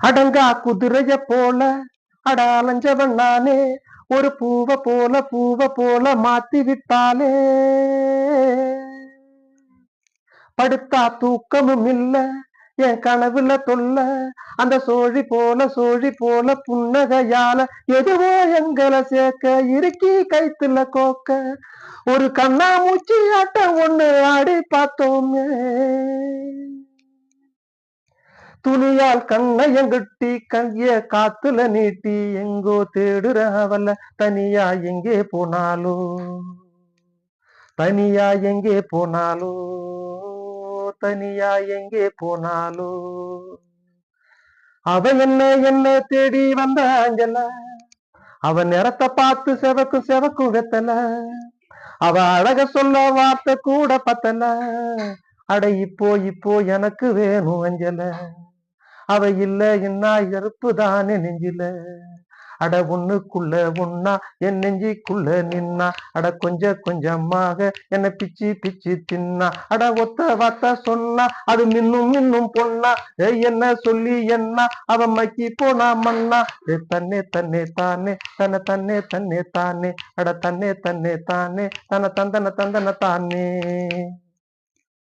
அடங்கா குதிரைய போல அடாலஞ்சவன் நானே ஒரு பூவ போல பூவ போல மாத்தி விட்டாலே படுத்தா தூக்கமும் இல்ல என் கனவுல தொல்ல அந்த சோழி போல சோழி போல புன்னகையால எதுவோ எங்களை சேர்க்க இறுக்கி கைத்துல கோக்க ஒரு கண்ணாமூச்சி ஆட்டம் ஒண்ணு ஆடி பார்த்தோமே. துணியால் கண்ணையங்குட்டி கைய காத்துல நீட்டி எங்கோ தேடுற அவல தனியா எங்கே போனாலோ? தனியா எங்கே போனாலோ? தனியா எங்கே போனாலோ? அவ என்ன என்ன தேடி வந்த அஞ்சல? அவ நிறத்தை பார்த்து செவக்கும் செவக்கும் வெத்தல. அவ அழக சொல்ல வார்த்தை கூட பத்தல. அட இப்போ இப்போ எனக்கு வேணும் அஞ்சல. அவ இல்ல என்ன எறுப்பு தானே நெஞ்சில. அட ஒண்ணுக்குள்ள ஒன்னா என் நெஞ்சிக்குள்ள நின்னா. அட கொஞ்ச கொஞ்சமாக என்ன பிச்சு பிச்சு தின்னா. அட ஒத்த வார்த்தை சொன்னா அது மின்னும் மின்னும் பொண்ணா ஏய் என்ன சொல்லி என்ன? அவன் மக்கி போனா மண்ணா ஏ தன்னே தன்னே தானே தன்னை தன்னே தன்னே தானே. அட தன்னே தன்னே தானே தன தந்தன தந்தன தானே.